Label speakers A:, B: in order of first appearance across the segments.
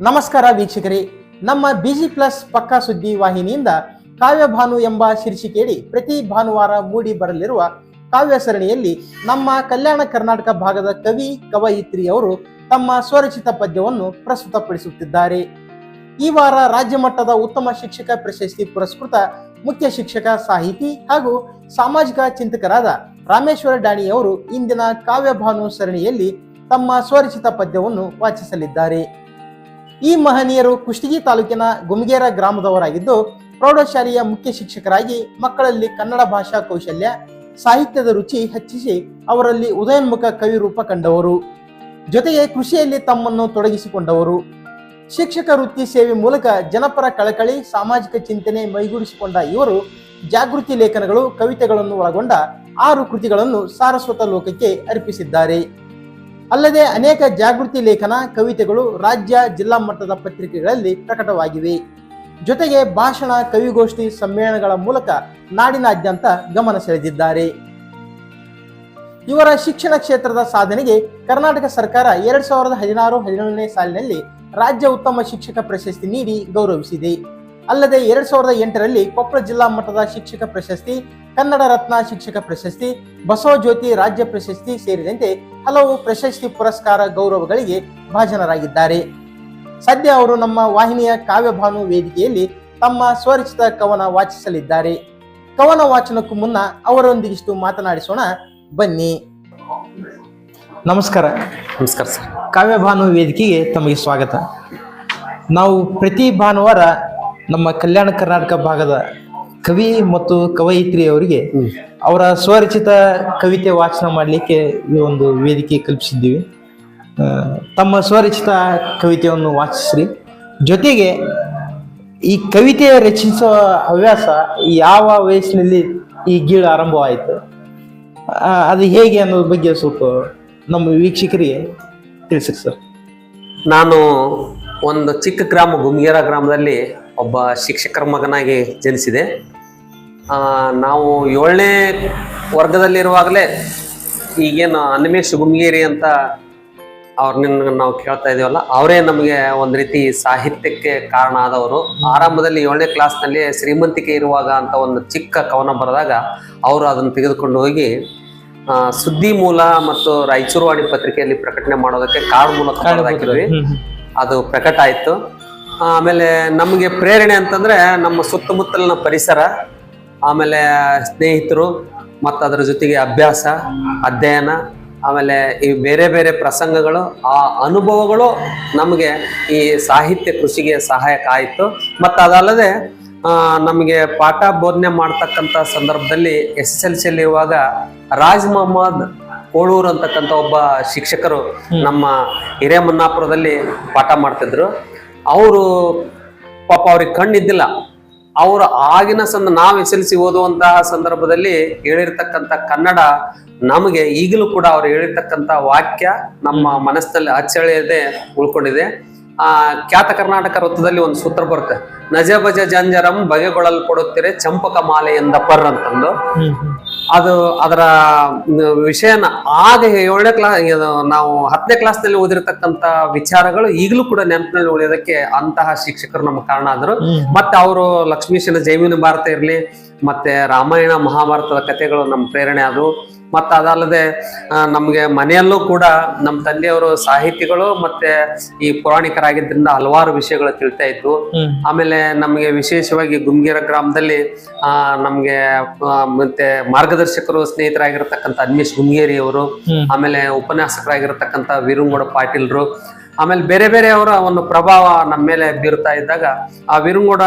A: ನಮಸ್ಕಾರ ವೀಕ್ಷಕರೇ. ನಮ್ಮ ಬಿಜಿ ಪ್ಲಸ್ ಪಕ್ಕಾ ಸುದ್ದಿ ವಾಹಿನಿಯಿಂದ ಕಾವ್ಯಭಾನು ಎಂಬ ಶೀರ್ಷಿಕೆಯಡಿ ಪ್ರತಿ ಭಾನುವಾರ ಮೂಡಿ ಬರಲಿರುವ ಕಾವ್ಯ ಸರಣಿಯಲ್ಲಿ ನಮ್ಮ ಕಲ್ಯಾಣ ಕರ್ನಾಟಕ ಭಾಗದ ಕವಿ ಕವಯಿತ್ರಿಯವರು ತಮ್ಮ ಸ್ವರಚಿತ ಪದ್ಯವನ್ನು ಪ್ರಸ್ತುತಪಡಿಸುತ್ತಿದ್ದಾರೆ. ಈ ವಾರ ರಾಜ್ಯ ಮಟ್ಟದ ಉತ್ತಮ ಶಿಕ್ಷಕ ಪ್ರಶಸ್ತಿ ಪುರಸ್ಕೃತ ಮುಖ್ಯ ಶಿಕ್ಷಕ ಸಾಹಿತಿ ಹಾಗೂ ಸಾಮಾಜಿಕ ಚಿಂತಕರಾದ ರಾಮೇಶ್ವರ ಡಾಣಿಯವರು ಇಂದಿನ ಕಾವ್ಯಭಾನು ಸರಣಿಯಲ್ಲಿ ತಮ್ಮ ಸ್ವರಚಿತ ಪದ್ಯವನ್ನು ವಾಚಿಸಲಿದ್ದಾರೆ. ಈ ಮಹನೀಯರು ಕುಷ್ಟಗಿ ತಾಲೂಕಿನ ಗುಮ್ಗೇರ ಗ್ರಾಮದವರಾಗಿದ್ದು, ಪ್ರೌಢಶಾಲೆಯ ಮುಖ್ಯ ಶಿಕ್ಷಕರಾಗಿ ಮಕ್ಕಳಲ್ಲಿ ಕನ್ನಡ ಭಾಷಾ ಕೌಶಲ್ಯ, ಸಾಹಿತ್ಯದ ರುಚಿ ಹೆಚ್ಚಿಸಿ ಅವರಲ್ಲಿ ಉದಯೋನ್ಮುಖ ಕವಿ ರೂಪ ಕಂಡವರು. ಜೊತೆಗೆ ಕೃಷಿಯಲ್ಲಿ ತಮ್ಮನ್ನು ತೊಡಗಿಸಿಕೊಂಡವರು. ಶಿಕ್ಷಕ ವೃತ್ತಿ ಸೇವೆ ಮೂಲಕ ಜನಪರ ಕಳಕಳಿ, ಸಾಮಾಜಿಕ ಚಿಂತನೆ ಮೈಗೂಡಿಸಿಕೊಂಡ ಇವರು ಜಾಗೃತಿ ಲೇಖನಗಳು, ಕವಿತೆಗಳನ್ನು ಒಳಗೊಂಡ ಆರು ಕೃತಿಗಳನ್ನು ಸಾರಸ್ವತ ಲೋಕಕ್ಕೆ ಅರ್ಪಿಸಿದ್ದಾರೆ. ಅಲ್ಲದೆ ಅನೇಕ ಜಾಗೃತಿ ಲೇಖನ, ಕವಿತೆಗಳು ರಾಜ್ಯ ಜಿಲ್ಲಾ ಮಟ್ಟದ ಪತ್ರಿಕೆಗಳಲ್ಲಿ ಪ್ರಕಟವಾಗಿವೆ. ಜೊತೆಗೆ ಭಾಷಣ, ಕವಿಗೋಷ್ಠಿ ಸಮ್ಮೇಳನಗಳ ಮೂಲಕ ನಾಡಿನಾದ್ಯಂತ ಗಮನ ಸೆಳೆದಿದ್ದಾರೆ. ಇವರ ಶಿಕ್ಷಣ ಕ್ಷೇತ್ರದ ಸಾಧನೆಗೆ ಕರ್ನಾಟಕ ಸರ್ಕಾರ ಎರಡ್ ಸಾವಿರದ ಹದಿನಾರು, ಹದಿನೇಳನೇ ಸಾಲಿನಲ್ಲಿ ರಾಜ್ಯ ಉತ್ತಮ ಶಿಕ್ಷಕ ಪ್ರಶಸ್ತಿ ನೀಡಿ ಗೌರವಿಸಿದೆ. ಅಲ್ಲದೆ ಎರಡ್ ಸಾವಿರದ ಎಂಟರಲ್ಲಿ ಕೊಪ್ಪಳ ಜಿಲ್ಲಾ ಮಟ್ಟದ ಶಿಕ್ಷಕ ಪ್ರಶಸ್ತಿ ಕನ್ನಡ ರತ್ನ ಶಿಕ್ಷಕ ಪ್ರಶಸ್ತಿ ಬಸವ ಜ್ಯೋತಿ ರಾಜ್ಯ ಪ್ರಶಸ್ತಿ ಸೇರಿದಂತೆ ಹಲವು ಪ್ರಶಸ್ತಿ ಪುರಸ್ಕಾರ ಗೌರವಗಳಿಗೆ ಭಾಜನರಾಗಿದ್ದಾರೆ. ಸದ್ಯ ಅವರು ನಮ್ಮ ವಾಹಿನಿಯ ಕಾವ್ಯಭಾನು ವೇದಿಕೆಯಲ್ಲಿ ತಮ್ಮ ಸ್ವರಚಿತ ಕವನ ವಾಚಿಸಲಿದ್ದಾರೆ. ಕವನ ವಾಚನಕ್ಕೂ ಮುನ್ನ ಅವರೊಂದಿಗಿಷ್ಟು ಮಾತನಾಡಿಸೋಣ. ಬನ್ನಿ. ನಮಸ್ಕಾರ.
B: ನಮಸ್ಕಾರ ಸರ್.
A: ಕಾವ್ಯಭಾನು ವೇದಿಕೆಗೆ ತಮಗೆ ಸ್ವಾಗತ. ನಾವು ಪ್ರತಿ ಭಾನುವಾರ ನಮ್ಮ ಕಲ್ಯಾಣ ಕರ್ನಾಟಕ ಭಾಗದ ಕವಿ ಮತ್ತು ಕವಯಿತ್ರಿ ಅವರಿಗೆ ಅವರ ಸ್ವರಚಿತ ಕವಿತೆ ವಾಚನ ಮಾಡಲಿಕ್ಕೆ ಈ ಒಂದು ವೇದಿಕೆ ಕಲ್ಪಿಸಿದ್ದೀವಿ. ತಮ್ಮ ಸ್ವರಚಿತ ಕವಿತೆಯನ್ನು ವಾಚಿಸ್ರಿ. ಜೊತೆಗೆ ಈ ಕವಿತೆ ರಚಿಸುವ ಹವ್ಯಾಸ ಯಾವ ವಯಸ್ಸಿನಲ್ಲಿ ಈ ಗೀಳು ಆರಂಭವಾಯಿತು? ಅದು ಹೇಗೆ ಅನ್ನೋದ್ರ ಬಗ್ಗೆ ಸ್ವಲ್ಪ ನಮ್ಮ ವೀಕ್ಷಕರಿಗೆ ತಿಳಿಸ್ರಿ ಸರ್.
B: ನಾನು ಒಂದು ಚಿಕ್ಕ ಗ್ರಾಮ ಗುಮ್ಗೇರ ಗ್ರಾಮದಲ್ಲಿ ಒಬ್ಬ ಶಿಕ್ಷಕರ ಮಗನಾಗಿ ಜನಿಸಿದೆ. ನಾವು ಏಳನೇ ವರ್ಗದಲ್ಲಿರುವಾಗಲೇ ಈಗೇನು ಅನ್ಮೇಶ್ ಗುಮ್ಗೇರಿ ಅಂತ ಅವ್ರನ್ನ ನಾವು ಕೇಳ್ತಾ ಇದೀವಲ್ಲ ಅವರೇ ನಮಗೆ ಒಂದು ರೀತಿ ಸಾಹಿತ್ಯಕ್ಕೆ ಕಾರಣ ಆದವರು. ಆರಂಭದಲ್ಲಿ ಏಳನೇ ಕ್ಲಾಸ್ನಲ್ಲಿ ಶ್ರೀಮಂತಿಕೆ ಇರುವಾಗ ಅಂತ ಒಂದು ಚಿಕ್ಕ ಕವನ ಬರೆದಾಗ ಅವರು ಅದನ್ನು ತೆಗೆದುಕೊಂಡು ಹೋಗಿ ಸುದ್ದಿ ಮೂಲ ಮತ್ತು ರಾಯಚೂರು ವಾಣಿ ಪತ್ರಿಕೆಯಲ್ಲಿ ಪ್ರಕಟಣೆ ಮಾಡೋದಕ್ಕೆ ಕಾರ್ಡ್ ಮೂಲಕ ಅದು ಪ್ರಕಟ ಆಯ್ತು. ಆಮೇಲೆ ನಮಗೆ ಪ್ರೇರಣೆ ಅಂತಂದರೆ ನಮ್ಮ ಸುತ್ತಮುತ್ತಲಿನ ಪರಿಸರ ಆಮೇಲೆ ಸ್ನೇಹಿತರು ಮತ್ತು ಅದರ ಜೊತೆಗೆ ಅಭ್ಯಾಸ ಅಧ್ಯಯನ ಆಮೇಲೆ ಈ ಬೇರೆ ಬೇರೆ ಪ್ರಸಂಗಗಳು ಆ ಅನುಭವಗಳು ನಮಗೆ ಈ ಸಾಹಿತ್ಯ ಕೃಷಿಗೆ ಸಹಾಯಕ ಆಯಿತು. ಮತ್ತು ಅದಲ್ಲದೆ ನಮಗೆ ಪಾಠ ಬೋಧನೆ ಮಾಡ್ತಕ್ಕಂಥ ಸಂದರ್ಭದಲ್ಲಿ ಎಸ್ ಎಸ್ ಎಲ್ ಸಿಯಲ್ಲಿ ಇರುವಾಗ ರಾಜ್ ಮೊಹಮ್ಮದ್ ಕೋಳೂರು ಅಂತಕ್ಕಂಥ ಒಬ್ಬ ಶಿಕ್ಷಕರು ನಮ್ಮ ಹಿರೇಮನ್ನಾಪುರದಲ್ಲಿ ಪಾಠ ಮಾಡ್ತಿದ್ರು. ಅವರು ಪಾಪ ಅವ್ರಿಗೆ ಕಣ್ಣಿದ್ದಿಲ್ಲ. ಅವರು ಆಗಿನ ಸಂದ ನಾವು ಎಸ್ ಎಲ್ ಸಿ ಓದುವಂತಹ ಸಂದರ್ಭದಲ್ಲಿ ಹೇಳಿರ್ತಕ್ಕಂಥ ಕನ್ನಡ ನಮಗೆ ಈಗಲೂ ಕೂಡ ಅವ್ರು ಹೇಳಿರ್ತಕ್ಕಂಥ ವಾಕ್ಯ ನಮ್ಮ ಮನಸ್ಸಲ್ಲಿ ಅಚ್ಚಳಿಯದೆ ಉಳ್ಕೊಂಡಿದೆ. ಆ, ಖ್ಯಾತ ಕರ್ನಾಟಕ ವೃತ್ತದಲ್ಲಿ ಒಂದು ಸೂತ್ರ ಬರುತ್ತೆ. ನಜಬಜ ಜಂಜರಂ ಬಗೆಗೊಳಲ್ಪಡುತ್ತಿರೆ ಚಂಪಕ ಮಾಲೆ ಪರ್ ಅಂತಂದು. ಅದು ಅದರ ವಿಷಯನ ಆಗ ಏಳನೇ ಕ್ಲಾಸ್ ನಾವು ಹತ್ತನೇ ಕ್ಲಾಸ್ನಲ್ಲಿ ಓದಿರತಕ್ಕಂತ ವಿಚಾರಗಳು ಈಗಲೂ ಕೂಡ ನೆನಪಿನಲ್ಲಿ ಉಳಿಯೋದಕ್ಕೆ ಅಂತಹ ಶಿಕ್ಷಕರು ನಮ್ಮ ಕಾರಣ ಆದರು. ಮತ್ತೆ ಅವರು ಲಕ್ಷ್ಮೀಶನ ಜೈವಿನ ಭಾರತ ಇರಲಿ ಮತ್ತೆ ರಾಮಾಯಣ ಮಹಾಭಾರತದ ಕಥೆಗಳು ನಮ್ಮ ಪ್ರೇರಣೆ ಆದವು. ಮತ್ತು ಅದಲ್ಲದೆ ನಮಗೆ ಮನೆಯಲ್ಲೂ ಕೂಡ ನಮ್ಮ ತಂದೆಯವರು ಸಾಹಿತಿಗಳು ಮತ್ತೆ ಈ ಪುರಾಣಿಕರಾಗಿದ್ದರಿಂದ ಹಲವಾರು ವಿಷಯಗಳು ತಿಳ್ತಾ ಇದ್ವು. ಆಮೇಲೆ ನಮಗೆ ವಿಶೇಷವಾಗಿ ಗುಮ್ಗೇರ ಗ್ರಾಮದಲ್ಲಿ ಆ ನಮ್ಗೆ ಮತ್ತೆ ಮಾರ್ಗದರ್ಶಕರು ಸ್ನೇಹಿತರಾಗಿರ್ತಕ್ಕಂಥ ಅನ್ಮೇಶ್ ಗುಮ್ಗೇರಿ ಅವರು ಆಮೇಲೆ ಉಪನ್ಯಾಸಕರಾಗಿರ್ತಕ್ಕಂಥ ವೀರಂಗೌಡ ಪಾಟೀಲ್ರು ಆಮೇಲೆ ಬೇರೆ ಬೇರೆ ಅವರ ಒಂದು ಪ್ರಭಾವ ನಮ್ಮ ಮೇಲೆ ಬೀರ್ತಾ ಇದ್ದಾಗ ಆ ವೀರಂಗೌಡ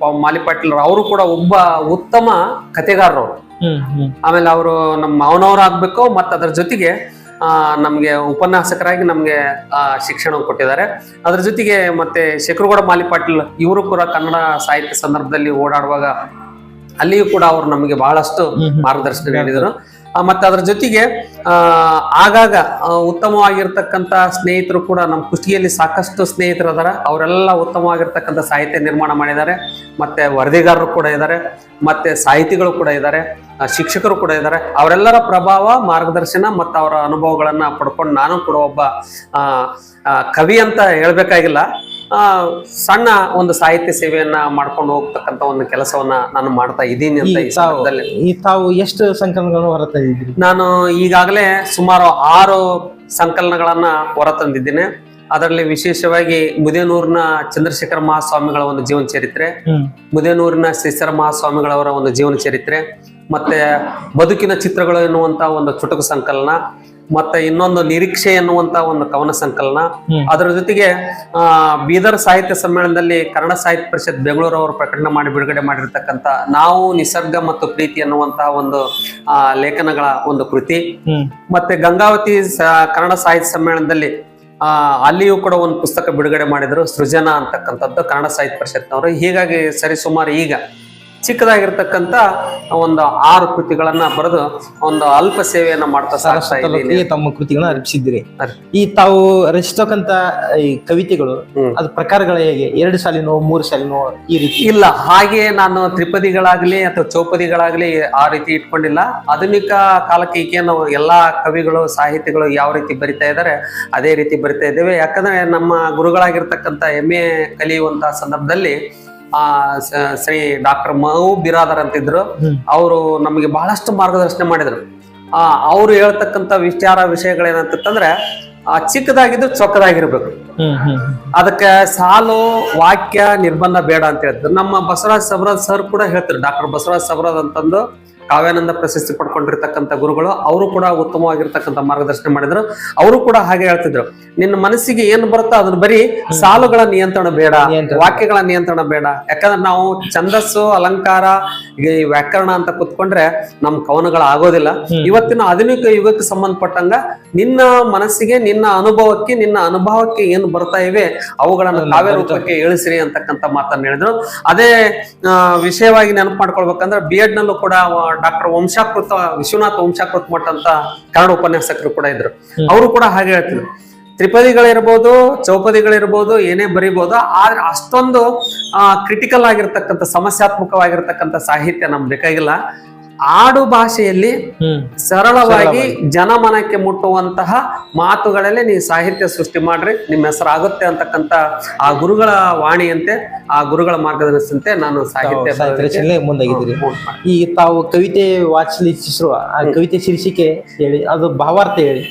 B: ಪ- ಮಾಲಿ ಪಾಟೀಲ್ ಅವರು ಕೂಡ ಒಬ್ಬ ಉತ್ತಮ ಕತೆಗಾರರು ಆಮೇಲೆ ಅವರು ನಮ್ಮ ಮಾವನವ್ರು ಆಗ್ಬೇಕು ಮತ್ತೆ ಅದ್ರ ಜೊತೆಗೆ ಆ, ನಮ್ಗೆ ಉಪನ್ಯಾಸಕರಾಗಿ ನಮ್ಗೆ ಆ, ಶಿಕ್ಷಣ ಕೊಟ್ಟಿದ್ದಾರೆ. ಅದ್ರ ಜೊತೆಗೆ ಮತ್ತೆ ಶೇಖರಗೌಡ ಮಾಲಿಪಾಟೀಲ್ ಇವರು ಕೂಡ ಕನ್ನಡ ಸಾಹಿತ್ಯ ಸಂದರ್ಭದಲ್ಲಿ ಓಡಾಡುವಾಗ ಅಲ್ಲಿಯೂ ಕೂಡ ಅವರು ನಮಗೆ ಬಹಳಷ್ಟು ಮಾರ್ಗದರ್ಶನ ನೀಡಿದರು. ಮತ್ತೆ ಅದ್ರ ಜೊತೆಗೆ ಆಗಾಗ ಉತ್ತಮವಾಗಿರ್ತಕ್ಕಂಥ ಸ್ನೇಹಿತರು ಕೂಡ ನಮ್ಮ ಕುಷ್ಟಗಿಯಲ್ಲಿ ಸಾಕಷ್ಟು ಸ್ನೇಹಿತರು ಅದಾರ. ಅವರೆಲ್ಲ ಉತ್ತಮವಾಗಿರ್ತಕ್ಕಂಥ ಸಾಹಿತ್ಯ ನಿರ್ಮಾಣ ಮಾಡಿದ್ದಾರೆ. ಮತ್ತೆ ವರದಿಗಾರರು ಕೂಡ ಇದ್ದಾರೆ. ಮತ್ತೆ ಸಾಹಿತಿಗಳು ಕೂಡ ಇದ್ದಾರೆ. ಶಿಕ್ಷಕರು ಕೂಡ ಇದ್ದಾರೆ. ಅವರೆಲ್ಲರ ಪ್ರಭಾವ, ಮಾರ್ಗದರ್ಶನ ಮತ್ತು ಅವರ ಅನುಭವಗಳನ್ನು ಪಡ್ಕೊಂಡು ನಾನು ಕೂಡ ಒಬ್ಬ ಕವಿ ಅಂತ ಹೇಳ್ಬೇಕಾಗಿಲ್ಲ. ಸಣ್ಣ ಒಂದು ಸಾಹಿತ್ಯ ಸೇವೆಯನ್ನ ಮಾಡ್ಕೊಂಡು ಹೋಗ್ತಕ್ಕಂತ ಒಂದು ಕೆಲಸವನ್ನ ನಾನು ಮಾಡ್ತಾ ಇದ್ದೀನಿ ಅಂತ ಈ
A: ತಾವು
B: ಸಂದರ್ಭದಲ್ಲಿ.
A: ಈ ತಾವು ಎಷ್ಟು ಸಂಕಲನಗಳನ್ನು ಹೊರತಂದಿದ್ದೀರಿ
B: ನಾನು ಈಗಾಗಲೇ ಸುಮಾರು ಆರು ಸಂಕಲನಗಳನ್ನ ಹೊರತಂದಿದ್ದೇನೆ. ಅದರಲ್ಲಿ ವಿಶೇಷವಾಗಿ ಮುದೇನೂರಿನ ಚಂದ್ರಶೇಖರ ಮಹಾಸ್ವಾಮಿಗಳ ಒಂದು ಜೀವನ ಚರಿತ್ರೆ ಮುದೇನೂರಿನ ಶ್ರೀಸರ ಮಹಾಸ್ವಾಮಿಗಳವರ ಒಂದು ಜೀವನ ಚರಿತ್ರೆ ಮತ್ತೆ ಬದುಕಿನ ಚಿತ್ರಗಳು ಎನ್ನುವಂತ ಒಂದು ಚುಟುಕು ಸಂಕಲನ ಮತ್ತೆ ಇನ್ನೊಂದು ನಿರೀಕ್ಷೆ ಎನ್ನುವಂತ ಒಂದು ಕವನ ಸಂಕಲನ. ಅದರ ಜೊತೆಗೆ ಆ ಬೀದರ್ ಸಾಹಿತ್ಯ ಸಮ್ಮೇಳನದಲ್ಲಿ ಕನ್ನಡ ಸಾಹಿತ್ಯ ಪರಿಷತ್ ಬೆಂಗಳೂರು ಅವರು ಪ್ರಕಟಣೆ ಮಾಡಿ ಬಿಡುಗಡೆ ಮಾಡಿರ್ತಕ್ಕಂಥ ನಾವು ನಿಸರ್ಗ ಮತ್ತು ಪ್ರೀತಿ ಎನ್ನುವಂತಹ ಒಂದು ಲೇಖನಗಳ ಒಂದು ಕೃತಿ. ಮತ್ತೆ ಗಂಗಾವತಿ ಕನ್ನಡ ಸಾಹಿತ್ಯ ಸಮ್ಮೇಳನದಲ್ಲಿ ಆ ಅಲ್ಲಿಯೂ ಕೂಡ ಒಂದು ಪುಸ್ತಕ ಬಿಡುಗಡೆ ಮಾಡಿದ್ರು ಸೃಜನ ಅಂತಕ್ಕಂಥದ್ದು ಕನ್ನಡ ಸಾಹಿತ್ಯ ಪರಿಷತ್ನವರು. ಹೀಗಾಗಿ ಸರಿಸುಮಾರು ಈಗ ಚಿಕ್ಕದಾಗಿರ್ತಕ್ಕಂಥ ಒಂದು ಆರು ಕೃತಿಗಳನ್ನ ಬರೆದು ಒಂದು ಅಲ್ಪ ಸೇವೆಯನ್ನ ಮಾಡ್ತಾ ಸಾಗ್ತಾ ಇದ್ದೀನಿ.
A: ತಮ್ಮ ಕೃತಿಗಳನ್ನ ಅರ್ಪಿಸಿದ್ರಿ ಈ ತಾವು ರಚಿಸ್ತಕ್ಕಂತ ಈ ಕವಿತೆಗಳು
B: ಅದ್ರ
A: ಅದ್ ಪ್ರಕಾರಗಳು ಹೇಗೆ? ಎರಡು ಸಾಲಿನೋ ಮೂರು ಸಾಲಿನೋ ಈ ರೀತಿ?
B: ಇಲ್ಲ ಹಾಗೆ ನಾನು ತ್ರಿಪದಿಗಳಾಗ್ಲಿ ಅಥವಾ ಚೌಪದಿಗಳಾಗ್ಲಿ ಆ ರೀತಿ ಇಟ್ಕೊಂಡಿಲ್ಲ. ಆಧುನಿಕ ಕಾಲಕ್ಕೆ ಈಗೇನು ಎಲ್ಲಾ ಕವಿಗಳು ಸಾಹಿತಿಗಳು ಯಾವ ರೀತಿ ಬರಿತಾ ಇದ್ದಾರೆ ಅದೇ ರೀತಿ ಬರಿತಾ ಇದ್ದೇವೆ. ಯಾಕಂದ್ರೆ ನಮ್ಮ ಗುರುಗಳಾಗಿರ್ತಕ್ಕಂಥ ಎಂ ಎ ಕಲಿಯುವಂತಹ ಸಂದರ್ಭದಲ್ಲಿ ಆ ಶ್ರೀ ಡಾಕ್ಟರ್ ಮಹು ಬಿರಾದರ್ ಅಂತಿದ್ರು. ಅವರು ನಮಗೆ ಬಹಳಷ್ಟು ಮಾರ್ಗದರ್ಶನ ಮಾಡಿದ್ರು. ಆ ಅವ್ರು ಹೇಳ್ತಕ್ಕಂಥ ವಿಚಾರ ವಿಷಯಗಳೇನಂತಂದ್ರೆ ಆ ಚಿಕ್ಕದಾಗಿದ್ದು ಚೊಕ್ಕದಾಗಿರ್ಬೇಕು. ಅದಕ್ಕೆ ಸಾಲು ವಾಕ್ಯ ನಿರ್ಬಂಧ ಬೇಡ ಅಂತ ಹೇಳಿದ್ರು. ನಮ್ಮ ಬಸವರಾಜ್ ಸಬರಾಜ್ ಸರ್ ಕೂಡ ಹೇಳ್ತಾರೆ ಡಾಕ್ಟರ್ ಬಸವರಾಜ್ ಸಬರಾಜ್ ಅಂತಂದು. ಕಾವ್ಯಾನಂದ ಪ್ರಶಸ್ತಿ ಪಡ್ಕೊಂಡಿರ್ತಕ್ಕಂಥ ಗುರುಗಳು ಅವರು ಕೂಡ ಉತ್ತಮವಾಗಿರ್ತಕ್ಕಂಥ ಮಾರ್ಗದರ್ಶನ ಮಾಡಿದ್ರು. ಅವರು ಕೂಡ ಹಾಗೆ ಹೇಳ್ತಿದ್ರು. ನಿನ್ನ ಮನಸ್ಸಿಗೆ ಏನು ಬರುತ್ತೋ ಅದನ್ನ ಬರೀ ಸಾಲುಗಳ ನಿಯಂತ್ರಣ ಬೇಡ ವಾಕ್ಯಗಳ ನಿಯಂತ್ರಣ ಬೇಡ. ಯಾಕಂದ್ರೆ ನಾವು ಛಂದಸ್ಸು ಅಲಂಕಾರ ಈ ವ್ಯಾಕರಣ ಅಂತ ಕುತ್ಕೊಂಡ್ರೆ ನಮ್ ಕವನಗಳ ಆಗೋದಿಲ್ಲ. ಇವತ್ತಿನ ಆಧುನಿಕ ಯುಗಕ್ಕೆ ಸಂಬಂಧಪಟ್ಟಂಗ ನಿನ್ನ ಮನಸ್ಸಿಗೆ ನಿನ್ನ ಅನುಭವಕ್ಕೆ ನಿನ್ನ ಅನುಭವಕ್ಕೆ ಏನು ಬರ್ತಾ ಇವೆ ಅವುಗಳನ್ನ ಕಾವ್ಯ ರೂಪಕ್ಕೆ ಇಳಿಸಿರಿ ಅಂತಕ್ಕಂಥ ಮಾತನ್ನ ಹೇಳಿದ್ರು. ಅದೇ ಆ, ವಿಷಯವಾಗಿ ನೆನಪು ಮಾಡ್ಕೊಳ್ಬೇಕಂದ್ರೆ ಬಿ ಎಡ್ ನಲ್ಲೂ ಕೂಡ ಡಾಕ್ಟರ್ ವಂಶಾಕೃತ ವಿಶ್ವನಾಥ್ ವಂಶಾಕೃತ ಮಠ ಅಂತ ಕನ್ನಡ ಉಪನ್ಯಾಸಕರು ಕೂಡ ಇದ್ರು. ಅವರು ಕೂಡ ಹಾಗೆ ಹೇಳ್ತಿದ್ರು. ತ್ರಿಪದಿಗಳಿರ್ಬೋದು ಚೌಪದಿಗಳಿರ್ಬೋದು ಏನೇ ಬರಿಬೋದು ಆದ್ರೆ ಅಷ್ಟೊಂದು ಕ್ರಿಟಿಕಲ್ ಆಗಿರ್ತಕ್ಕಂಥ ಸಮಸ್ಯಾತ್ಮಕವಾಗಿರ್ತಕ್ಕಂಥ ಸಾಹಿತ್ಯ ನಮ್ಗೆ ಬೇಕಾಗಿಲ್ಲ ಆಡು ಭಾಷೆಯಲ್ಲಿ ಸರಳವಾಗಿ ಜನಮನಕ್ಕೆ ಮುಟ್ಟುವಂತಹ ಮಾತುಗಳಲ್ಲೇ ನೀವು ಸಾಹಿತ್ಯ ಸೃಷ್ಟಿ ಮಾಡ್ರಿ. ನಿಮ್ಮ ಹೆಸರಾಗುತ್ತೆ ಅಂತಕ್ಕಂತ ಆ ಗುರುಗಳ ವಾಣಿಯಂತೆ ಆ ಗುರುಗಳ ಮಾರ್ಗದರ್ಶನಂತೆ ನಾನು ಸಾಹಿತ್ಯ
A: ರಚನೆ
B: ಹ್ಮ್.
A: ಈ ತಾವು ಕವಿತೆ ವಾಚಿಸಿರುವ ಆ ಕವಿತೆ ಶೀರ್ಷಿಕೆ ಹೇಳಿ ಅದು ಭಾವಾರ್ಥ ಹೇಳಿ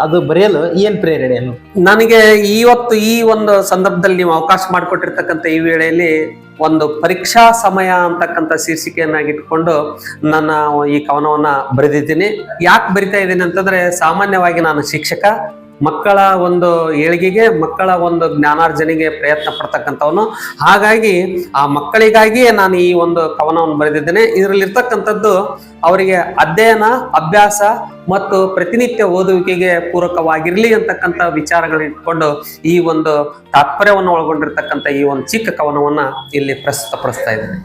A: ಅದು ಬರೆಯಲು ಏನ್ ಪ್ರೇರಣೆ
B: ನನಗೆ ಇವತ್ತು ಈ ಒಂದು ಸಂದರ್ಭದಲ್ಲಿ ನೀವು ಅವಕಾಶ ಮಾಡಿಕೊಟ್ಟಿರ್ತಕ್ಕಂಥ ಈ ವೇಳೆಯಲ್ಲಿ ಒಂದು ಪರೀಕ್ಷಾ ಸಮಯ ಅಂತಕ್ಕಂಥ ಶೀರ್ಷಿಕೆಯನ್ನಾಗಿಟ್ಕೊಂಡು ನನ್ನ ಈ ಕವನವನ್ನ ಬರೆದಿದ್ದೀನಿ. ಯಾಕೆ ಬರಿತಾ ಇದ್ದೀನಿ ಅಂತಂದ್ರೆ ಸಾಮಾನ್ಯವಾಗಿ ನಾನು ಶಿಕ್ಷಕ ಮಕ್ಕಳ ಒಂದು ಏಳಿಗೆಗೆ ಮಕ್ಕಳ ಒಂದು ಜ್ಞಾನಾರ್ಜನೆಗೆ ಪ್ರಯತ್ನ ಪಡ್ತಕ್ಕಂಥವನು. ಹಾಗಾಗಿ ಆ ಮಕ್ಕಳಿಗಾಗಿಯೇ ನಾನು ಈ ಒಂದು ಕವನವನ್ನು ಬರೆದಿದ್ದೇನೆ. ಇದರಲ್ಲಿರ್ತಕ್ಕಂಥದ್ದು ಅವರಿಗೆ ಅಧ್ಯಯನ ಅಭ್ಯಾಸ ಮತ್ತು ಪ್ರತಿನಿತ್ಯ ಓದುವಿಕೆಗೆ ಪೂರಕವಾಗಿರಲಿ ಅಂತಕ್ಕಂಥ ವಿಚಾರಗಳನ್ನ ಇಟ್ಕೊಂಡು ಈ ಒಂದು ತಾತ್ಪರ್ಯವನ್ನು ಒಳಗೊಂಡಿರ್ತಕ್ಕಂಥ ಈ ಒಂದು ಚಿಕ್ಕ ಕವನವನ್ನು ಇಲ್ಲಿ ಪ್ರಸ್ತುತಪಡಿಸ್ತಾ ಇದ್ದೇನೆ.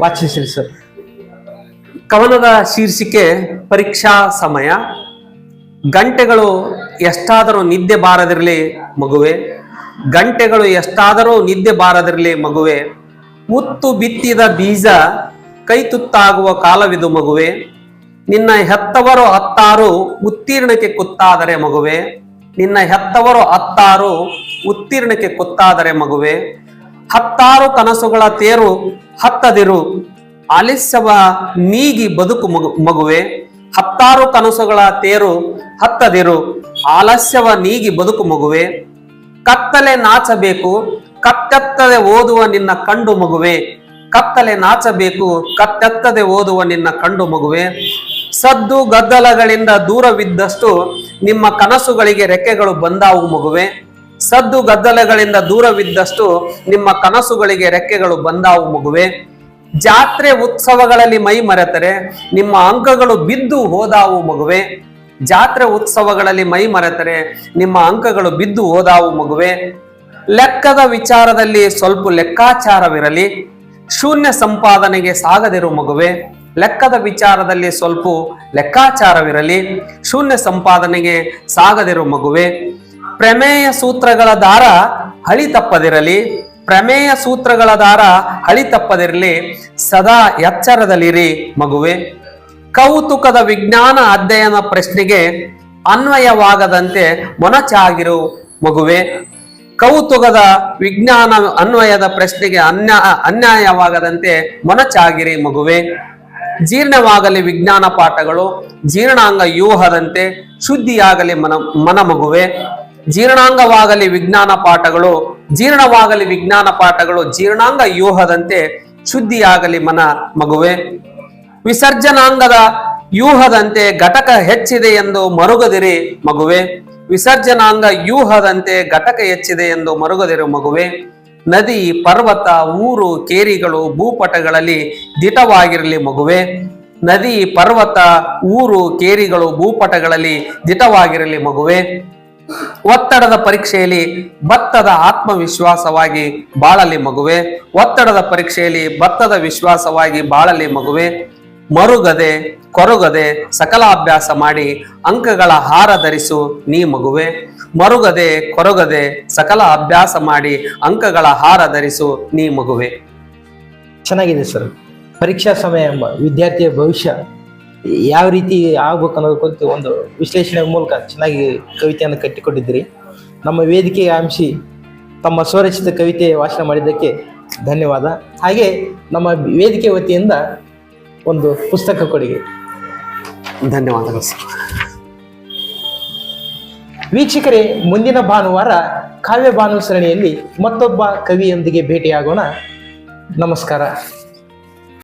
A: ವಾಚಿಸಿರಿ ಸರ್.
B: ಕವನದ ಶೀರ್ಷಿಕೆ ಪರೀಕ್ಷಾ ಸಮಯ. ಗಂಟೆಗಳು ಎಷ್ಟಾದರೂ ನಿದ್ದೆ ಬಾರದಿರಲಿ ಮಗುವೆ, ಗಂಟೆಗಳು ಎಷ್ಟಾದರೂ ನಿದ್ದೆ ಬಾರದಿರಲಿ ಮಗುವೆ ಉತ್ತು ಬಿತ್ತಿದ ಬೀಜ ಕೈ ತುತ್ತಾಗುವ ಕಾಲವಿದು ಮಗುವೆ, ನಿನ್ನ ಹೆತ್ತವರು ಹತ್ತಾರು ಉತ್ತೀರ್ಣಕ್ಕೆ ಕುತ್ತಾದರೆ ಮಗುವೆ, ನಿನ್ನ ಹೆತ್ತವರು ಹತ್ತಾರು ಉತ್ತೀರ್ಣಕ್ಕೆ ಕುತ್ತಾದರೆ ಮಗುವೆ, ಹತ್ತಾರು ಕನಸುಗಳ ತೇರು ಹತ್ತದಿರು ಆಲಿಸ್ಯವ ನೀಗಿ ಬದುಕು ಮಗು, ಮಗುವೆ ಹತ್ತಾರು ಕನಸುಗಳ ತೇರು ಹತ್ತದಿರು. ಆಲಸ್ಯವ ನೀಗಿ ಬದುಕು ಮಗುವೆ. ಕತ್ತಲೆ ನಾಚಬೇಕು, ಕತ್ತೆತ್ತದೆ ಓದುವ ನಿನ್ನ ಕಂಡು ಮಗುವೆ. ಕತ್ತಲೆ ನಾಚಬೇಕು, ಕತ್ತೆತ್ತದೆ ಓದುವ ನಿನ್ನ ಕಂಡು ಮಗುವೆ. ಸದ್ದು ಗದ್ದಲಗಳಿಂದ ದೂರವಿದ್ದಷ್ಟು ನಿಮ್ಮ ಕನಸುಗಳಿಗೆ ರೆಕ್ಕೆಗಳು ಬಂದಾವು ಮಗುವೆ. ಸದ್ದು ಗದ್ದಲಗಳಿಂದ ದೂರವಿದ್ದಷ್ಟು ನಿಮ್ಮ ಕನಸುಗಳಿಗೆ ರೆಕ್ಕೆಗಳು ಬಂದಾವು ಮಗುವೆ. ಜಾತ್ರೆ ಉತ್ಸವಗಳಲ್ಲಿ ಮೈ ಮರೆತರೆ, ನಿಮ್ಮ ಅಂಕಗಳು ಬಿದ್ದು ಹೋದಾವು ಮಗುವೆ. ಜಾತ್ರೆ ಉತ್ಸವಗಳಲ್ಲಿ ಮೈ ಮರೆತರೆ, ನಿಮ್ಮ ಅಂಕಗಳು ಬಿದ್ದು ಹೋದಾವು ಮಗುವೆ. ಲೆಕ್ಕದ ವಿಚಾರದಲ್ಲಿ ಸ್ವಲ್ಪ ಲೆಕ್ಕಾಚಾರವಿರಲಿ. ಶೂನ್ಯ ಸಂಪಾದನೆಗೆ ಸಾಗದಿರು ಮಗುವೆ. ಲೆಕ್ಕದ ವಿಚಾರದಲ್ಲಿ ಸ್ವಲ್ಪ ಲೆಕ್ಕಾಚಾರವಿರಲಿ. ಶೂನ್ಯ ಸಂಪಾದನೆಗೆ ಸಾಗದಿರು ಮಗುವೆ. ಪ್ರಮೇಯ ಸೂತ್ರಗಳ ದಾರ ಹಳಿ ತಪ್ಪದಿರಲಿ. ಪ್ರಮೇಯ ಸೂತ್ರಗಳ ದಾರ ಹಳಿ ತಪ್ಪದಿರಲಿ, ಸದಾ ಎಚ್ಚರದಲ್ಲಿರಿ ಮಗುವೆ. ಕೌತುಕದ ವಿಜ್ಞಾನ ಅಧ್ಯಯನ ಪ್ರಶ್ನೆಗೆ ಅನ್ವಯವಾಗದಂತೆ ಮೊನಚಾಗಿರು ಮಗುವೆ. ಕೌತುಕದ ವಿಜ್ಞಾನ ಅನ್ವಯದ ಪ್ರಶ್ನೆಗೆ ಅನ್ಯ, ಅನ್ಯಾಯವಾಗದಂತೆ ಮೊನಚಾಗಿರಿ ಮಗುವೆ. ಜೀರ್ಣವಾಗಲಿ ವಿಜ್ಞಾನ ಪಾಠಗಳು, ಜೀರ್ಣಾಂಗ ವ್ಯೂಹದಂತೆ ಶುದ್ಧಿಯಾಗಲಿ ಮನ ಮನ ಮಗುವೆ ಜೀರ್ಣಾಂಗವಾಗಲಿ ವಿಜ್ಞಾನ ಪಾಠಗಳು ಜೀರ್ಣವಾಗಲಿ ವಿಜ್ಞಾನ ಪಾಠಗಳು ಜೀರ್ಣಾಂಗ ಯೂಹದಂತೆ ಶುದ್ಧಿಯಾಗಲಿ ಮನ ಮಗುವೆ. ವಿಸರ್ಜನಾಂಗದ ಯೂಹದಂತೆ ಘಟಕ ಹೆಚ್ಚಿದೆ ಎಂದು ಮರುಗದಿರಿ ಮಗುವೆ. ವಿಸರ್ಜನಾಂಗ ಯೂಹದಂತೆ ಘಟಕ ಹೆಚ್ಚಿದೆ ಎಂದು ಮರುಗದಿರು ಮಗುವೆ. ನದಿ, ಪರ್ವತ, ಊರು, ಕೇರಿಗಳು, ಭೂಪಟಗಳಲ್ಲಿ ದಿಟವಾಗಿರಲಿ ಮಗುವೆ. ನದಿ, ಪರ್ವತ, ಊರು, ಕೇರಿಗಳು, ಭೂಪಟಗಳಲ್ಲಿ ದಿಟವಾಗಿರಲಿ ಮಗುವೆ. ಒತ್ತಡದ ಪರೀಕ್ಷೆಯಲ್ಲಿ ಭತ್ತದ ಆತ್ಮವಿಶ್ವಾಸವಾಗಿ ಬಾಳಲಿ ಮಗುವೆ, ಒತ್ತಡದ ಪರೀಕ್ಷೆಯಲ್ಲಿ ಭತ್ತದ ವಿಶ್ವಾಸವಾಗಿ ಬಾಳಲಿ ಮಗುವೆ, ಮರುಗದೆ, ಕೊರಗದೆ ಸಕಲ ಅಭ್ಯಾಸ ಮಾಡಿ ಅಂಕಗಳ ಹಾರ ಧರಿಸು ನೀ ಮಗುವೆ, ಮರುಗದೆ, ಕೊರಗದೆ ಸಕಲ ಅಭ್ಯಾಸ ಮಾಡಿ ಅಂಕಗಳ ಹಾರ ಧರಿಸು ನೀ ಮಗುವೆ.
C: ಚೆನ್ನಾಗಿದೆ ಸರ್. ಪರೀಕ್ಷಾ ಸಮಯ ಎಂಬ ವಿದ್ಯಾರ್ಥಿಯ ಭವಿಷ್ಯ ಯಾವ ರೀತಿ ಆಗ್ಬೇಕು ಅನ್ನೋದು ಕುರಿತು ಒಂದು ವಿಶ್ಲೇಷಣೆ ಮೂಲಕ ಚೆನ್ನಾಗಿ ಕವಿತೆಯನ್ನು ಕಟ್ಟಿಕೊಟ್ಟಿದ್ದೀರಿ. ನಮ್ಮ ವೇದಿಕೆ ಅಂಶಿ ತಮ್ಮ ಸ್ವರಚಿತ ಕವಿತೆ ವಾಚನ ಮಾಡಿದ್ದಕ್ಕೆ ಧನ್ಯವಾದ. ಹಾಗೆ ನಮ್ಮ ವೇದಿಕೆ ವತಿಯಿಂದ ಒಂದು ಪುಸ್ತಕ ಕೊಡುಗೆ.
B: ಧನ್ಯವಾದಗಳು
C: ವೀಕ್ಷಕರೇ ಮುಂದಿನ ಭಾನುವಾರ ಕಾವ್ಯ ಭಾನು ಸರಣಿಯಲ್ಲಿ ಮತ್ತೊಬ್ಬ ಕವಿಯೊಂದಿಗೆ ಭೇಟಿಯಾಗೋಣ. ನಮಸ್ಕಾರ.